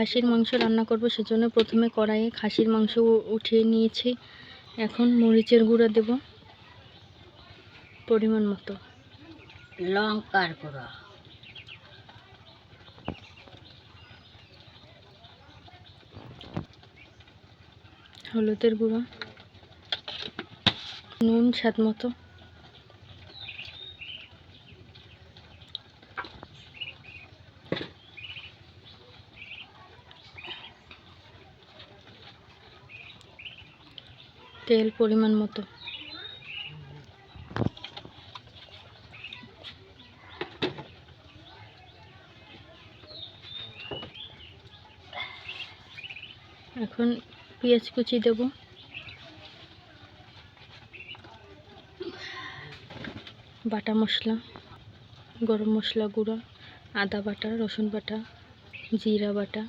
খাসির মাংস রান্না করব সেজন্য প্রথমে কড়াইয়ে খাসির মাংস উঠিয়ে নিয়েছি। এখন মরিচের গুঁড়া দেব পরিমাণ মতো। লঙ্কার গুঁড়ো। হলুদের গুঁড়ো। নুন স্বাদ মতো। তেল পরিমাণ মতো। এখন পেঁয়াজ কুচি দেবো। বাটা মশলা, গরম মশলা গুঁড়ো, আদা বাটা, রসুন বাটা, জিরা বাটা।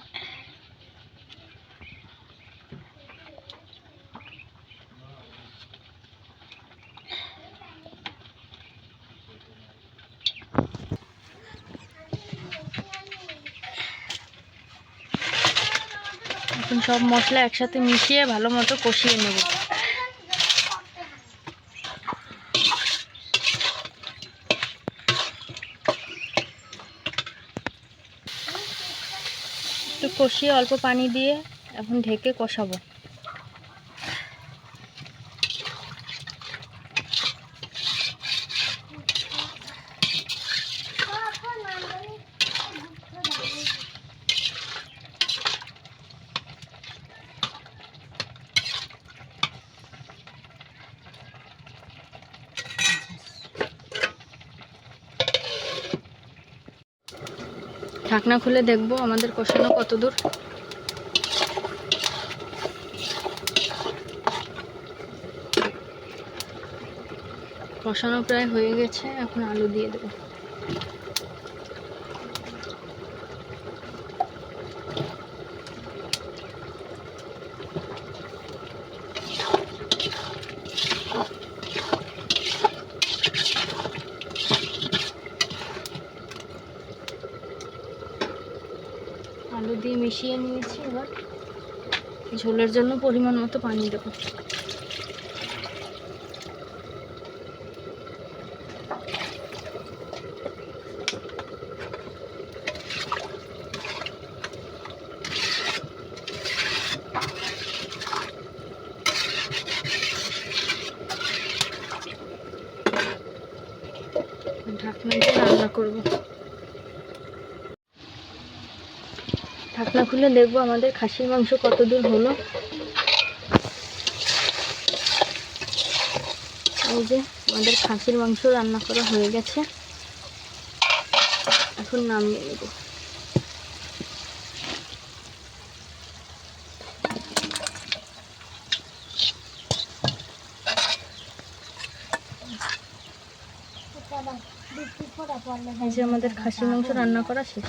এখন সব মশলা একসাথে মিশিয়ে ভালো মতো কষিয়ে নেব। একটু কষিয়ে অল্প পানি দিয়ে এখন ঢেকে কষাবো। ঢাকনা খুলে দেখব আমাদের কষানো কত দূর কষানো প্রায় হয়ে গেছে, এখন আলু দিয়ে দেবো। আলু দিয়ে মিশিয়ে নিয়েছি এবার। ঝোলের জন্য পরিমাণ মতো পানি দেবো। ঢাকনা দিয়ে রান্না করব। ঢাকনা খুলে দেখব আমাদের খাসির মাংস কত দূর হলো। এই যে আমাদের খাসির মাংস রান্না করা হয়ে গেছে। এখন নামিয়ে নেব। এই যে আমাদের খাসির মাংস রান্না করা শেষ।